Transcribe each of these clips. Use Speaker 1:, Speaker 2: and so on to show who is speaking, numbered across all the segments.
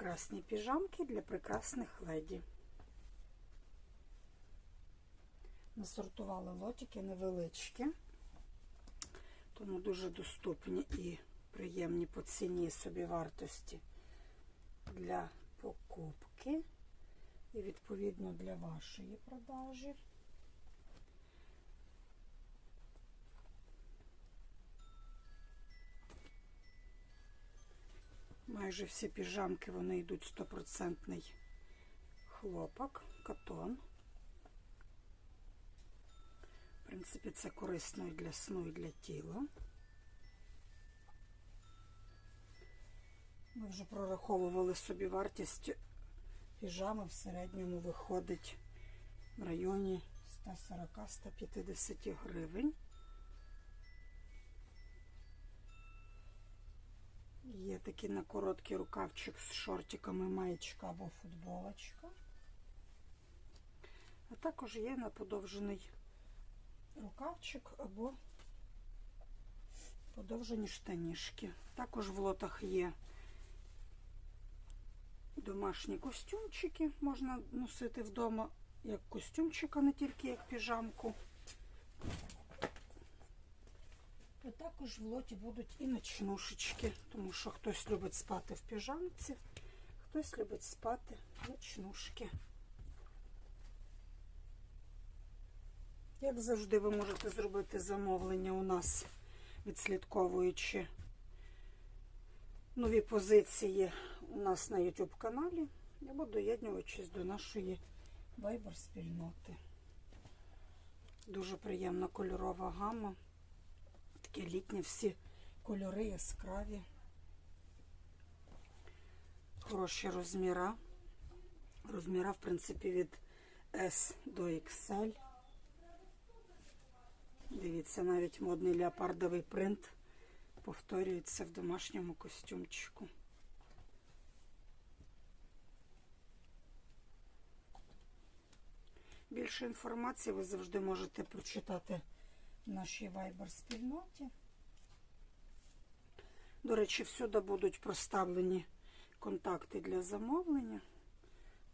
Speaker 1: прекрасні піжамки для прекрасних леді. Насортували лотики невеличкі, тому дуже доступні і приємні по ціні і собі вартості для покупки і відповідно для вашої продажі. Майже всі піжамки вони йдуть стопроцентний хлопок, катон. В принципі, це корисно і для сну, і для тіла. Ми вже прораховували собі вартість піжами в середньому виходить в районі 140-150 гривень. Є такі на короткий рукавчик з шортиками маєчка або футболочка. А також є на подовжений рукавчик або подовжені штанішки. Також в лотах є домашні костюмчики. Можна носити вдома як костюмчик, а не тільки як піжамку. І також в лоті будуть і ночнушечки, тому що хтось любить спати в піжамці, хтось любить спати ночнушки. Як завжди, ви можете зробити замовлення у нас, відслідковуючи нові позиції у нас на YouTube каналі, або доєднуючись до нашої Viber спільноти. Дуже приємна кольорова гама. Такі літні всі кольори яскраві. Хороші розміра. Розміра, в принципі, від S до XL. Дивіться, навіть модний леопардовий принт повторюється в домашньому костюмчику. Більше інформації ви завжди можете прочитати в нашій Viber-спільноті. До речі, всюди будуть проставлені контакти для замовлення.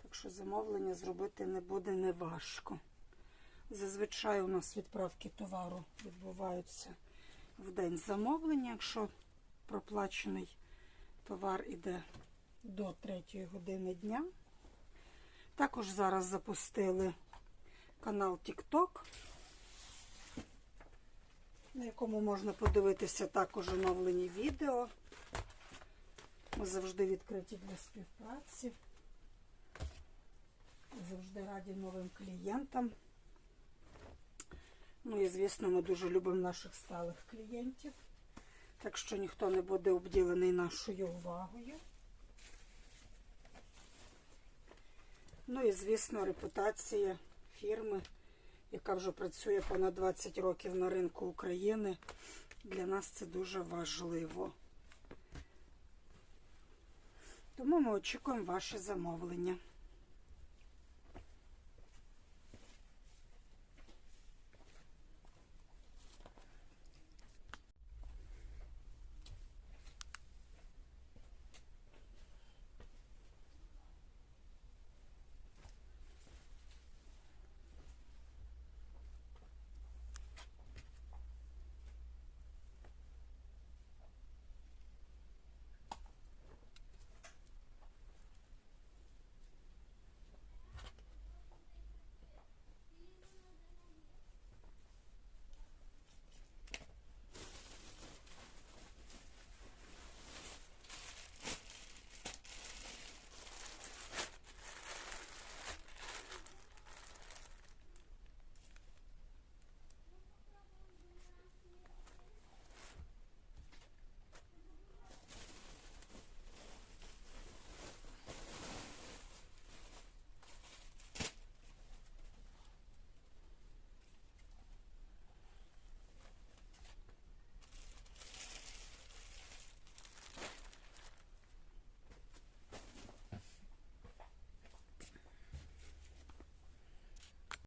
Speaker 1: Так що замовлення зробити не буде неважко. Зазвичай у нас відправки товару відбуваються в день замовлення, якщо проплачений товар іде до 3 години дня. Також зараз запустили канал TikTok, на якому можна подивитися також оновлені відео. Ми завжди відкриті для співпраці. Завжди раді новим клієнтам. Ну і, звісно, ми дуже любимо наших сталих клієнтів. Так що ніхто не буде обділений нашою увагою. Ну і, звісно, репутація фірми, яка вже працює понад 20 років на ринку України. Для нас це дуже важливо. Тому ми очікуємо ваше замовлення.